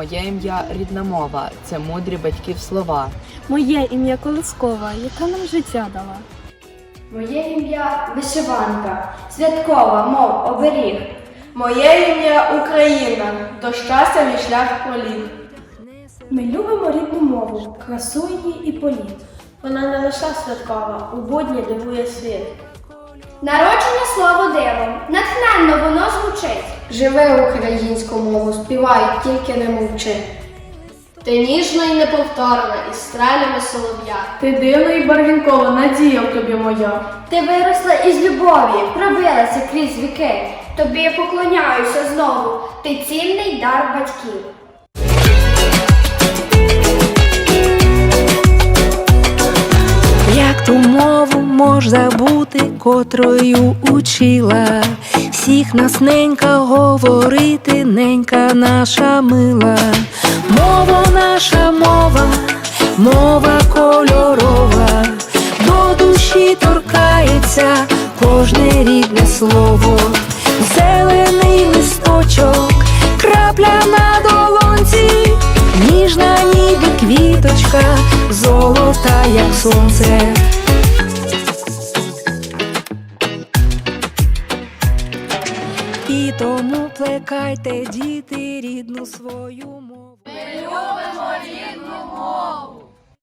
Моє ім'я рідна мова, це мудрі батьків слова. Моє ім'я Колискова, яка нам життя дала. Моє ім'я вишиванка, святкова, мов оберіг. Моє ім'я Україна, до щастя мій шлях проліг. Ми любимо рідну мову, красу її і політ. Вона не лише святкова, у будні дивує світ. Народжене слово дивом, натхненно воно звучить. Живи українську мову, співай, тільки не мовчи. Ти ніжна і неповторна, із стрелями солов'я. Ти дивна і барвінкова, надія в тобі моя. Ти виросла із любові, пробилася крізь віки. Тобі я поклоняюся знову. Ти цінний дар батьків. Мож забути, котрою учила, всіх нас ненька говорити, ненька наша мила, мова наша мова, мова кольорова, до душі торкається кожне рідне слово, зелений листочок, крапля на долонці, ніжна ніби квіточка, золота, як сонце. Тому плекайте, діти, рідну свою мову.